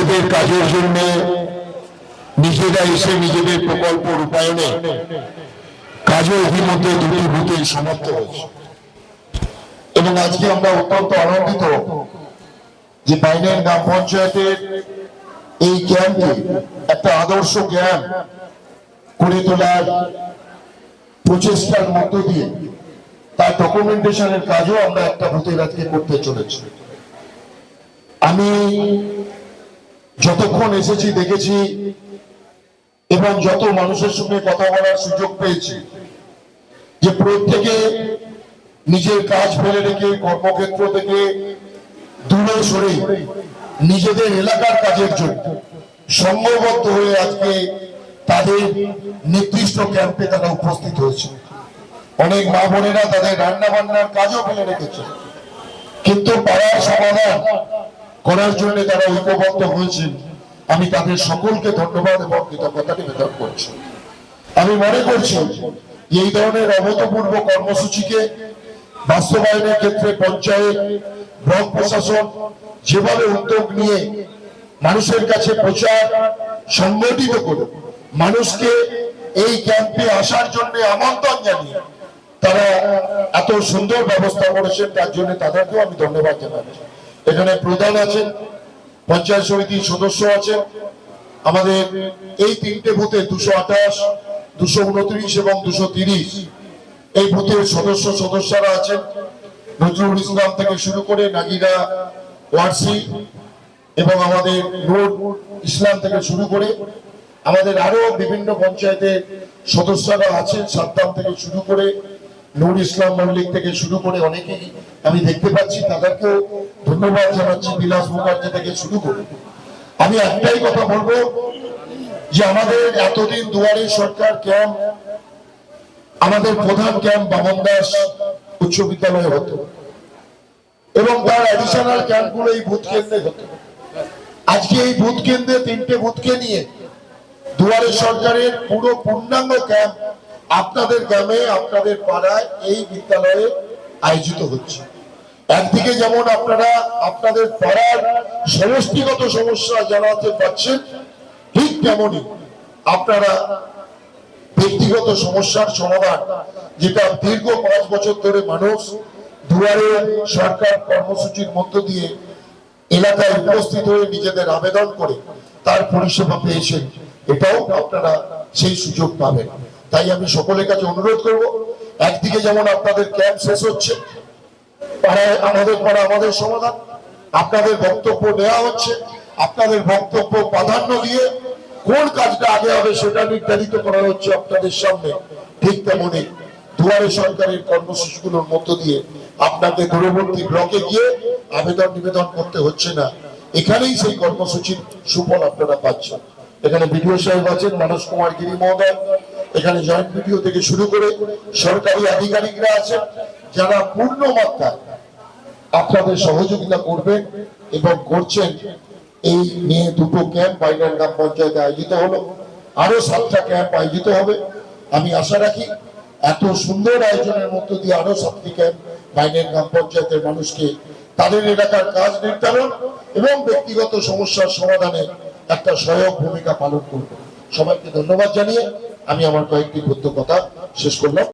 নিজেদের কাজের জন্য, নিজেরা এসে নিজেদের প্রকল্প রূপায়ণে কাজও ইতিমধ্যে দুটি বুথে সমাপ্ত হয়েছে। এবং আজকে আমরা অত্যন্ত আনন্দিত যে বাইনের গ্রাম পঞ্চায়েতের এই ক্যাম্পকে একটা আদর্শ জ্ঞান করে তোলার প্রচেষ্টার মধ্য দিয়ে তার ডকুমেন্টেশনের কাজও আমরা একটা ভূতের আজকে করতে চলেছি। আমি যতক্ষণ এসেছি, দেখেছি এবং যত মানুষের সঙ্গে কথা বলার সুযোগ পেয়েছি যে প্রত্যেকে নিজের কাজ ফেলে রেখে, কর্মক্ষেত্র থেকে দূরে সরে নিজেদের এলাকার কাজের জন্য সংঘবদ্ধ হয়ে আজকে তাদের নির্দিষ্ট ক্যাম্পে তারা উপস্থিত হয়েছে। অনেক মা বোনেরা তাদের রান্না বান্নার কাজও ফেলে রেখেছে। কিন্তু পাড়ার সমাধান করার জন্য তারা ঐক্যবদ্ধ হয়েছেন। আমি তাদের সকলকে ধন্যবাদ এবং কৃতজ্ঞতা নিবেদন করছি। আমি মনে করছি এই ধরনের অভূতপূর্ব কর্মসূচিকে বাস্তবায়নের ক্ষেত্রে পঞ্চায়েত, ব্লক প্রশাসন যেভাবে উদ্যোগ নিয়ে মানুষের কাছে প্রচার সংগঠিত করে মানুষকে এই ক্যাম্পে আসার জন্য আমন্ত্রণ জানিয়ে তারা এত সুন্দর ব্যবস্থা করেছেন, তার জন্য তাদেরকেও আমি ধন্যবাদ জানাচ্ছি। এখানে প্রধান আছেন পঞ্চায়েত সমিতির সদস্য আছেন। আমাদের এই তিনটে বুথে দুশো আঠাশ, দুশো উনত্রিশ এবং দুশো তিরিশ। এই বুথের সদস্য সদস্যরা আছেন। নজরুল ইসলাম থেকে শুরু করে নাগিরা ওয়ার্সি এবং আমাদের নূর ইসলাম থেকে শুরু করে আমাদের আরও বিভিন্ন পঞ্চায়েতের সদস্যরা আছেন। সাদ্দাম থেকে শুরু করে নুর ইসলাম মল্লিক থেকে শুরু করে অনেকেই আমি দেখতে পাচ্ছি। তাদেরকেও ধন্যবাদ জানাচ্ছি, বিলাস মুখার্জি থেকে শুরু করে। আমি একটাই কথা বলব যে আমাদের এতদিন দুয়ারে সরকার ক্যাম্প, আমাদের প্রধান ক্যাম্প বামন দাস উচ্চ বিদ্যালয়ে হতো এবং তার অ্যাডিশনাল ক্যাম্পগুলো এই বুথ কেন্দ্রে হতো। আজকে এই বুথ কেন্দ্রে তিনটে বুথকে নিয়ে দুয়ারে সরকারের পুরো পূর্ণাঙ্গ ক্যাম্প আপনাদের গ্রামে, আপনাদের পাড়ায় এই বিদ্যালয়ে আয়োজিত হচ্ছে। একদিকে যেমন আপনারা আপনাদের পাড়ার সমষ্টিগত সমস্যা জানাতে পারছেন, ঠিক তেমনই আপনারা ব্যক্তিগত সমস্যার সমাধান, যেটা দীর্ঘ পাঁচ বছর ধরে মানুষ দুয়ারে সরকার কর্মসূচির মধ্য দিয়ে এলাকায় উপস্থিত হয়ে নিজেদের আবেদন করে তার পরিষেবা পেয়েছেন, এটাও আপনারা সেই সুযোগ পাবেন। তাই আমি সকলের কাছে অনুরোধ করব, একদিকে যেমন আপনাদের ক্যাম্প শেষ হচ্ছে পাড়ায় আমাদের পাড়া আমাদের সমাধান। আপনাদের বক্তব্য হচ্ছে। আপনাদের বক্তব্য প্রাধান্য দিয়ে কোন কাজটা আগে হবে সেটা নির্ধারিত করা হচ্ছে আপনাদের সামনে। ঠিক দুয়ারে সরকারের কর্মসূচিগুলোর মধ্য দিয়ে দূরবর্তী ব্লকে গিয়ে আবেদন নিবেদন করতে হচ্ছে না। এখানেই সেই কর্মসূচির সুফল আপনারা পাচ্ছেন। এখানে বিডিও সাহেব আছেন মানস কুমার গিরি মহোদয়। এখানে জয়েন্ট বিডিও থেকে শুরু করে সরকারি আধিকারিকরা আছেন, যারা পূর্ণ মাত্রায় আপনাদের সহযোগিতা করবেন এবং করছেন এই নিয়ে দুটো ক্যাম্প বাইনার গ্রাম পঞ্চায়েতে আয়োজিত হলো। আরও সাতটা ক্যাম্প আয়োজিত হবে। আমি আশা রাখি এত সুন্দর আয়োজনের মধ্য দিয়ে আরও সাতটি ক্যাম্প বাইনের গ্রাম পঞ্চায়েতের মানুষকে তাদের এলাকার কাজ নির্ধারণ এবং ব্যক্তিগত সমস্যার সমাধানে একটা সহায়ক ভূমিকা পালন করবে। সবাইকে ধন্যবাদ জানিয়ে আমি আমার কয়েকটি গুরুত্ব কথা শেষ করলাম।